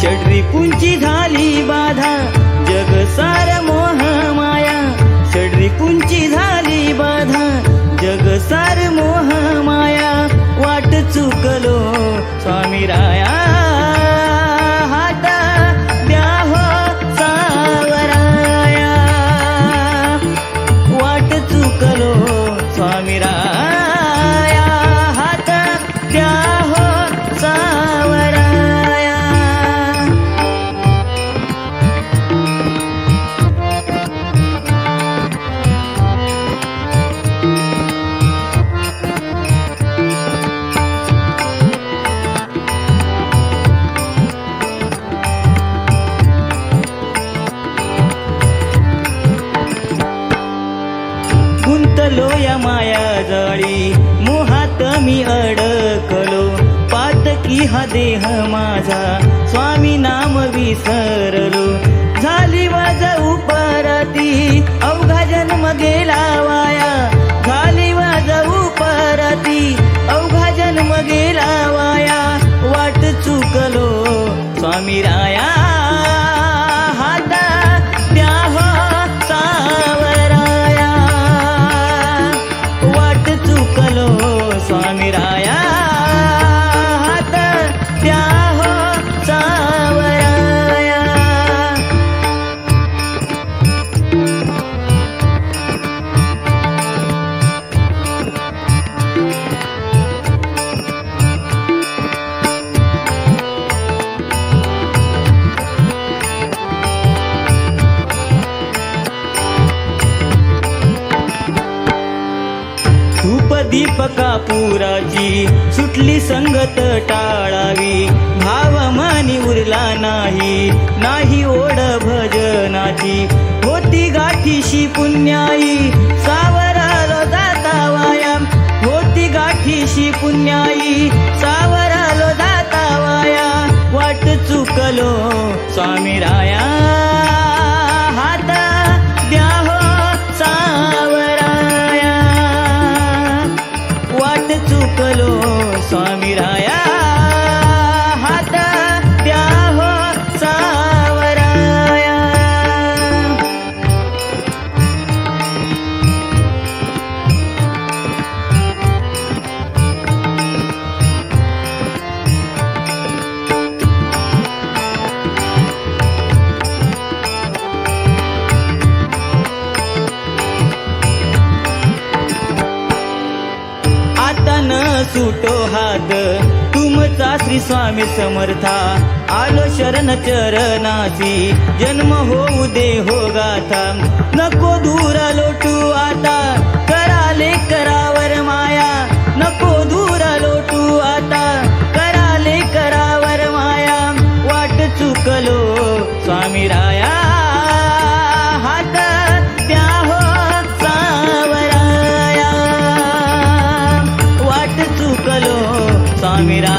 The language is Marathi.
षड्रिपुंची झाली बाधा जग सार मोह माया. षड्रिपुंची झाली बाधा जग सार मोह जाळी मोहात मी अडकलो. पातकी हा देह माझा स्वामी नाम विसर पुराची सुटली संगत टाळावी. भाव मानी उरला नाही नाही ओढ भजनाची. होती गाठीशी पुण्याई सावरालो जाता वाया होती गाठीशी पुण्याई सावरालो जाता वाया वाट चुकलो स्वामी वाट स्वामी राया। सुटो हात. तुमचा श्री स्वामी समर्था. आलो शरण चरणासी. जन्म होऊ दे हो गाथा. नको दूर लोटू आता. मेरा